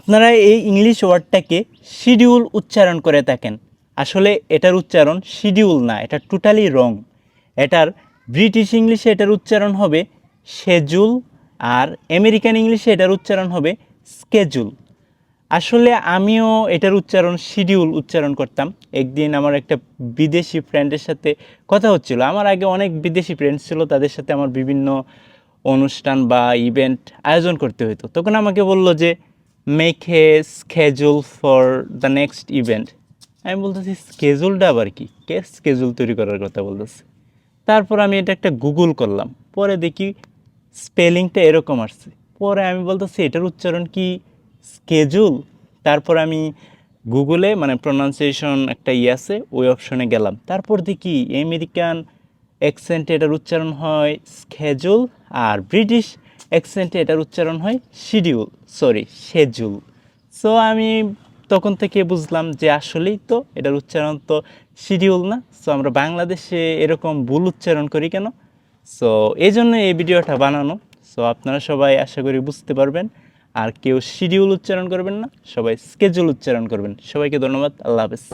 আপনারা এই English ওয়ার্ডটাকে schedule উচ্চারণ করে থাকেন। আসলে এটার উচ্চারণ শিডিউল না, এটা টোটালি রং। এটার ব্রিটিশ ইংলিশে এটার উচ্চারণ হবে শেজুল আর আমেরিকান ইংলিশে এটার উচ্চারণ হবে স্কেজুল। আসলে আমিও এটার উচ্চারণ শিডিউল উচ্চারণ করতাম। একদিন আমার একটা বিদেশি ফ্রেন্ডের সাথে কথা হচ্ছিল। আমার আগে অনেক বিদেশি ফ্রেন্ডস ছিল, তাদের সাথে আমার বিভিন্ন অনুষ্ঠান বা ইভেন্ট আয়োজন করতে হতো তখন আমাকে বলল যে make a schedule for the next event আমি বলতেছি স্কেজুলটা আবার কি? কে স্কেজুল তৈরি করার কথা বলতেছে? তারপর আমি এটা একটা গুগল করলাম। পরে দেখি স্পেলিংটা এরকম আসছে। পরে আমি বলতেছি এটার উচ্চারণ কি? স্কেজুল তারপর আমি গুগলে মানে প্রনাউন্সিয়েশন একটা ইয়ে আছে, ওই অপশনে গেলাম। তারপর দেখি আমেরিকান অ্যাকসেন্টে এটার উচ্চারণ হয় স্কেজুল আর ব্রিটিশ অ্যাকসেন্টে এটার উচ্চারণ হয় শিডিউল সরি শেজুল সো আমি তখন থেকে বুঝলাম যে আসলেই তো এটার উচ্চারণ তো শিডিউল না। সো আমরা বাংলাদেশে এরকম ভুল উচ্চারণ করি কেন? সো এই জন্য এই ভিডিওটা বানানো। সো আপনারা সবাই আশা করি বুঝতে পারবেন। আর কেউ শিডিউল উচ্চারণ করবেন না, সবাই স্কেজুল উচ্চারণ করবেন। সবাইকে ধন্যবাদ, আল্লাহ হাফেজ।